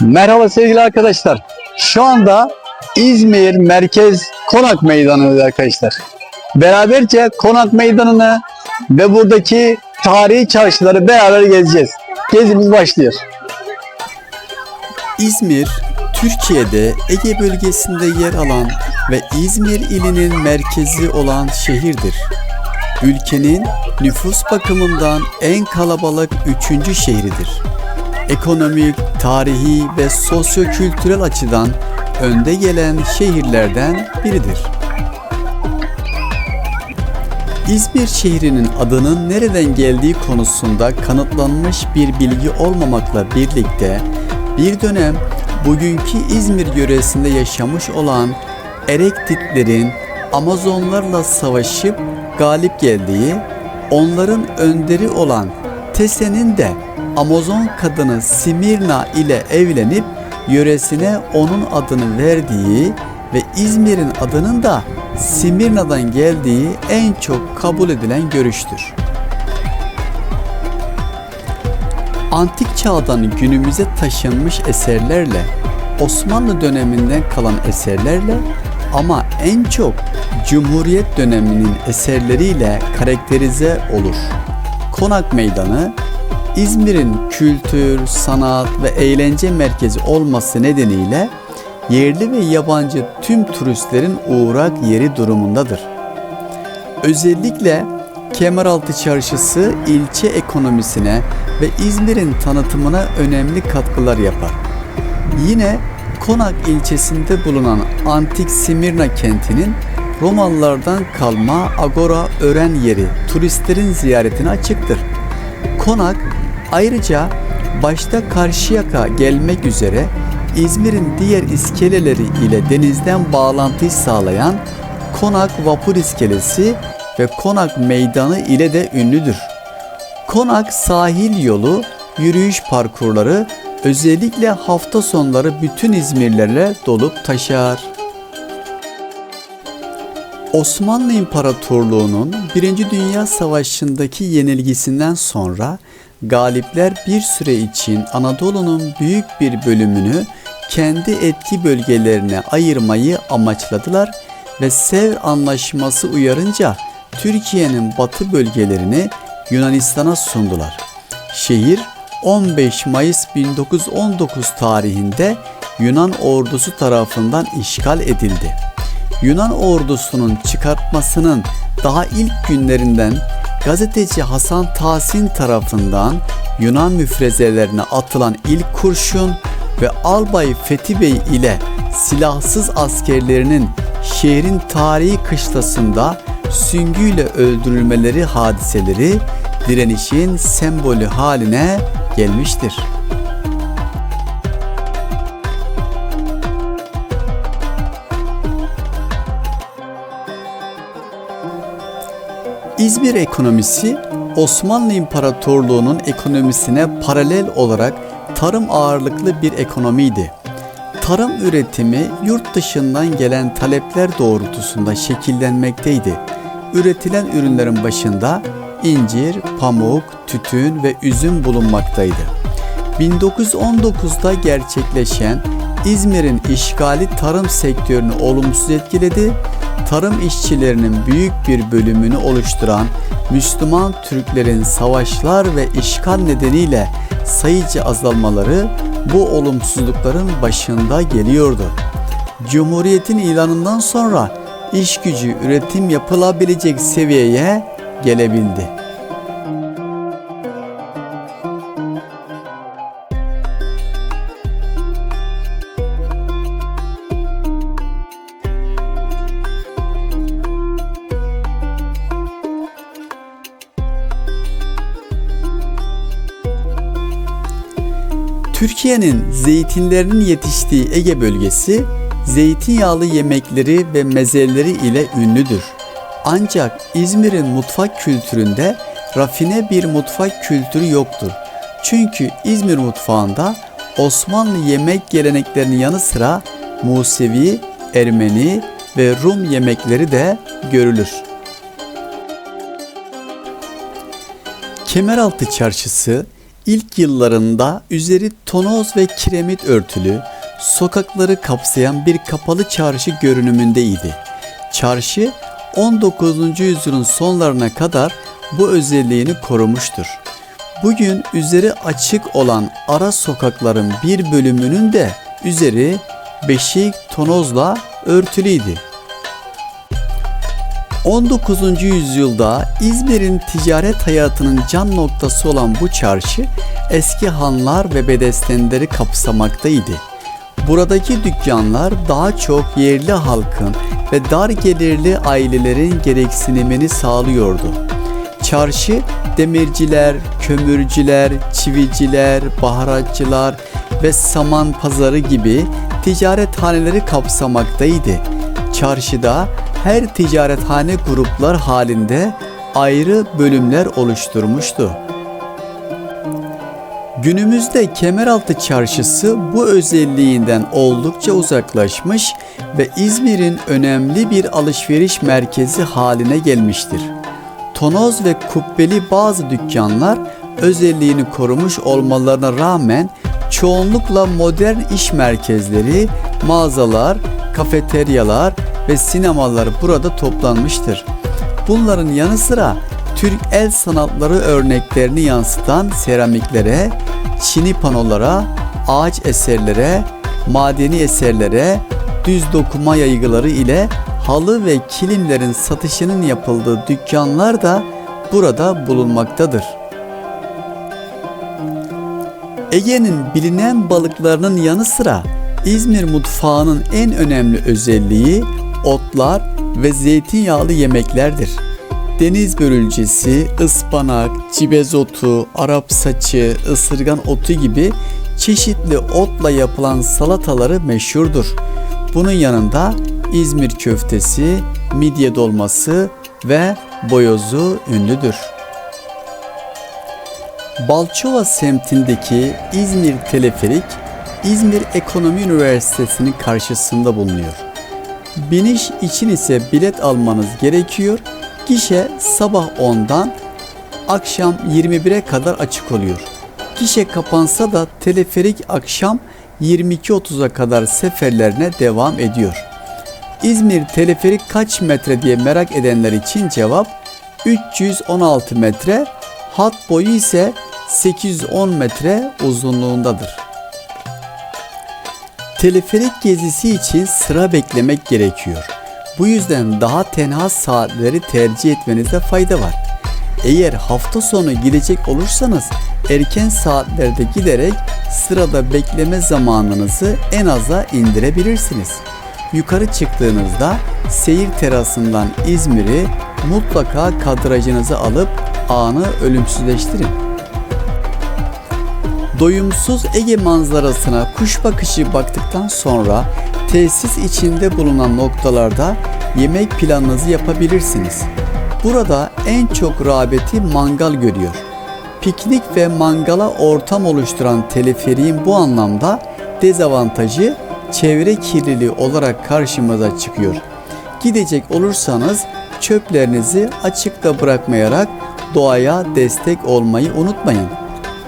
Merhaba sevgili arkadaşlar. Şu anda İzmir Merkez Konak Meydanı'nda arkadaşlar. Beraberce Konak Meydanı'nı ve buradaki tarihi çarşıları beraber gezeceğiz. Gezimiz başlıyor. İzmir, Türkiye'de Ege bölgesinde yer alan ve İzmir ilinin merkezi olan şehirdir. Ülkenin nüfus bakımından en kalabalık üçüncü şehridir. Ekonomik, tarihi ve sosyokültürel açıdan önde gelen şehirlerden biridir. İzmir şehrinin adının nereden geldiği konusunda kanıtlanmış bir bilgi olmamakla birlikte bir dönem bugünkü İzmir yöresinde yaşamış olan Erektitlerin Amazonlarla savaşıp galip geldiği, onların önderi olan Tese'nin de Amazon kadını Simirna ile evlenip yöresine onun adını verdiği ve İzmir'in adının da Simirna'dan geldiği en çok kabul edilen görüştür. Antik çağdan günümüze taşınmış eserlerle, Osmanlı döneminden kalan eserlerle ama en çok Cumhuriyet döneminin eserleriyle karakterize olur. Konak Meydanı, İzmir'in kültür, sanat ve eğlence merkezi olması nedeniyle yerli ve yabancı tüm turistlerin uğrak yeri durumundadır. Özellikle Kemeraltı Çarşısı ilçe ekonomisine ve İzmir'in tanıtımına önemli katkılar yapar. Yine Konak ilçesinde bulunan antik Simirna kentinin Romalılardan kalma Agora öğren yeri turistlerin ziyaretine açıktır. Konak ayrıca başta Karşıyaka gelmek üzere İzmir'in diğer iskeleleri ile denizden bağlantıyı sağlayan Konak Vapur İskelesi ve Konak Meydanı ile de ünlüdür. Konak sahil yolu, yürüyüş parkurları özellikle hafta sonları bütün İzmirlerle dolup taşar. Osmanlı İmparatorluğu'nun 1. Dünya Savaşı'ndaki yenilgisinden sonra galipler bir süre için Anadolu'nun büyük bir bölümünü kendi etki bölgelerine ayırmayı amaçladılar ve Sevr Anlaşması uyarınca Türkiye'nin batı bölgelerini Yunanistan'a sundular. Şehir 15 Mayıs 1919 tarihinde Yunan ordusu tarafından işgal edildi. Yunan ordusunun çıkartmasının daha ilk günlerinden gazeteci Hasan Tahsin tarafından Yunan müfrezelerine atılan ilk kurşun ve Albay Fethi Bey ile silahsız askerlerinin şehrin tarihi kışlasında süngüyle öldürülmeleri hadiseleri direnişin sembolü haline gelmiştir. İzmir ekonomisi Osmanlı İmparatorluğu'nun ekonomisine paralel olarak tarım ağırlıklı bir ekonomiydi. Tarım üretimi yurt dışından gelen talepler doğrultusunda şekillenmekteydi. Üretilen ürünlerin başında incir, pamuk, tütün ve üzüm bulunmaktaydı. 1919'da gerçekleşen İzmir'in işgali tarım sektörünü olumsuz etkiledi. Tarım işçilerinin büyük bir bölümünü oluşturan Müslüman Türklerin savaşlar ve işgal nedeniyle sayıcı azalmaları bu olumsuzlukların başında geliyordu. Cumhuriyetin ilanından sonra iş gücü üretim yapılabilecek seviyeye gelebildi. Türkiye'nin zeytinlerinin yetiştiği Ege bölgesi zeytinyağlı yemekleri ve mezeleri ile ünlüdür. Ancak İzmir'in mutfak kültüründe rafine bir mutfak kültürü yoktur. Çünkü İzmir mutfağında Osmanlı yemek geleneklerinin yanı sıra Musevi, Ermeni ve Rum yemekleri de görülür. Kemeraltı Çarşısı ilk yıllarında üzeri tonoz ve kiremit örtülü, sokakları kapsayan bir kapalı çarşı görünümündeydi. Çarşı 19. yüzyılın sonlarına kadar bu özelliğini korumuştur. Bugün üzeri açık olan ara sokakların bir bölümünün de üzeri beşik tonozla örtülüydü. 19. yüzyılda İzmir'in ticaret hayatının can noktası olan bu çarşı eski hanlar ve bedestenleri kapsamaktaydı. Buradaki dükkanlar daha çok yerli halkın ve dar gelirli ailelerin gereksinimini sağlıyordu. Çarşı demirciler, kömürcüler, çiviciler, baharatçılar ve saman pazarı gibi ticarethaneleri kapsamaktaydı. Çarşıda her ticarethane gruplar halinde ayrı bölümler oluşturmuştu. Günümüzde Kemeraltı Çarşısı bu özelliğinden oldukça uzaklaşmış ve İzmir'in önemli bir alışveriş merkezi haline gelmiştir. Tonoz ve kubbeli bazı dükkanlar özelliğini korumuş olmalarına rağmen çoğunlukla modern iş merkezleri, mağazalar, kafeteryalar ve sinemalar burada toplanmıştır. Bunların yanı sıra Türk el sanatları örneklerini yansıtan seramiklere, çini panolara, ağaç eserlere, madeni eserlere, düz dokuma yaygıları ile halı ve kilimlerin satışının yapıldığı dükkanlar da burada bulunmaktadır. Ege'nin bilinen balıklarının yanı sıra İzmir mutfağının en önemli özelliği otlar ve zeytinyağlı yemeklerdir. Deniz börülcesi, ıspanak, cibez otu, Arap saçı, ısırgan otu gibi çeşitli otla yapılan salataları meşhurdur. Bunun yanında İzmir köftesi, midye dolması ve boyozu ünlüdür. Balçova semtindeki İzmir Teleferik, İzmir Ekonomi Üniversitesi'nin karşısında bulunuyor. Biniş için ise bilet almanız gerekiyor. Gişe sabah 10'dan akşam 21'e kadar açık oluyor. Gişe kapansa da teleferik akşam 22.30'a kadar seferlerine devam ediyor. İzmir teleferik kaç metre diye merak edenler için cevap 316 metre, hat boyu ise 810 metre uzunluğundadır. Teleferik gezisi için sıra beklemek gerekiyor. Bu yüzden daha tenha saatleri tercih etmenizde fayda var. Eğer hafta sonu gidecek olursanız erken saatlerde giderek sırada bekleme zamanınızı en aza indirebilirsiniz. Yukarı çıktığınızda seyir terasından İzmir'i mutlaka kadrajınıza alıp anı ölümsüzleştirin. Doyumsuz Ege manzarasına kuş bakışı baktıktan sonra tesis içinde bulunan noktalarda yemek planınızı yapabilirsiniz. Burada en çok rağbeti mangal görüyor. Piknik ve mangala ortam oluşturan teleferiğin bu anlamda dezavantajı çevre kirliliği olarak karşımıza çıkıyor. Gidecek olursanız çöplerinizi açıkta bırakmayarak doğaya destek olmayı unutmayın.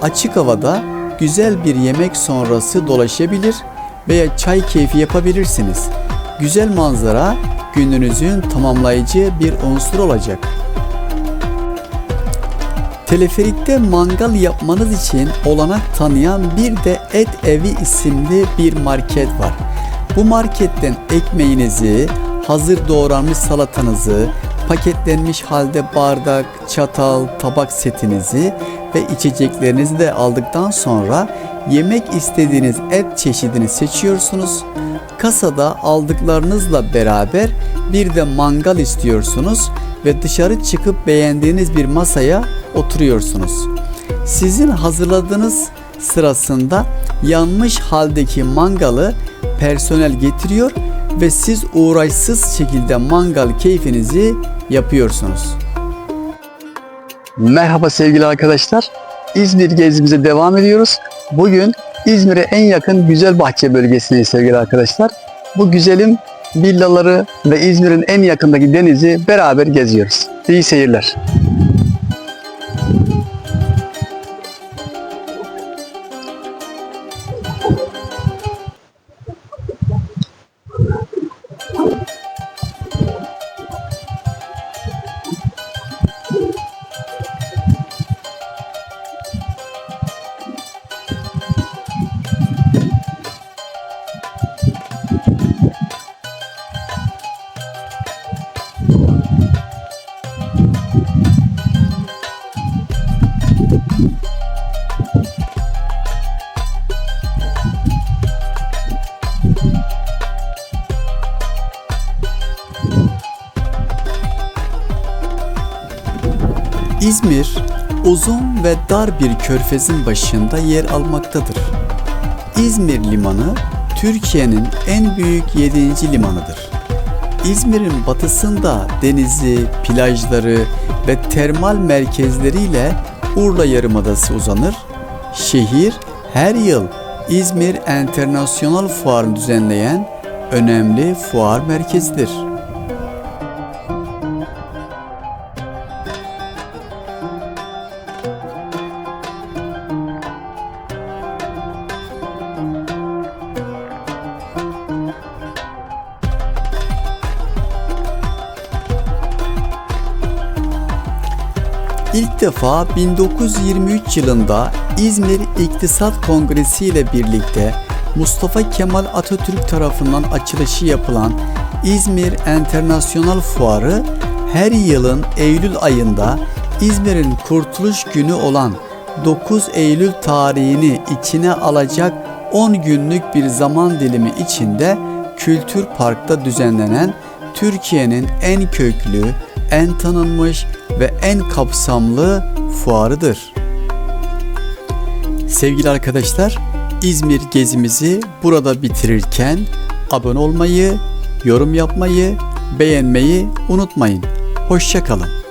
Açık havada güzel bir yemek sonrası dolaşabilir veya çay keyfi yapabilirsiniz. Güzel manzara gününüzün tamamlayıcı bir unsur olacak. Teleferikte mangal yapmanız için olanak tanıyan bir de Et Evi isimli bir market var. Bu marketten ekmeğinizi, hazır doğranmış salatanızı, paketlenmiş halde bardak, çatal, tabak setinizi ve içeceklerinizi de aldıktan sonra yemek istediğiniz et çeşidini seçiyorsunuz. Kasada aldıklarınızla beraber bir de mangal istiyorsunuz ve dışarı çıkıp beğendiğiniz bir masaya oturuyorsunuz. Sizin hazırladığınız sırasında yanmış haldeki mangalı personel getiriyor ve siz uğraşsız şekilde mangal keyfinizi yapıyorsunuz. Merhaba sevgili arkadaşlar. İzmir gezimize devam ediyoruz. Bugün İzmir'e en yakın Güzelbahçe bölgesindeyiz sevgili arkadaşlar. Bu güzelim villaları ve İzmir'in en yakındaki denizi beraber geziyoruz. İyi seyirler. İzmir uzun ve dar bir körfezin başında yer almaktadır. İzmir Limanı Türkiye'nin en büyük 7. limanıdır. İzmir'in batısında denizi, plajları ve termal merkezleriyle Urla Yarımadası uzanır. Şehir her yıl İzmir Enternasyonal Fuarı'nı düzenleyen önemli fuar merkezidir. Defa 1923 yılında İzmir İktisat Kongresi ile birlikte Mustafa Kemal Atatürk tarafından açılışı yapılan İzmir Enternasyonal Fuarı her yılın Eylül ayında İzmir'in kurtuluş günü olan 9 Eylül tarihini içine alacak 10 günlük bir zaman dilimi içinde Kültür Park'ta düzenlenen Türkiye'nin en köklü, en tanınmış ve en kapsamlı fuarıdır. Sevgili arkadaşlar, İzmir gezimizi burada bitirirken abone olmayı, yorum yapmayı, beğenmeyi unutmayın. Hoşçakalın.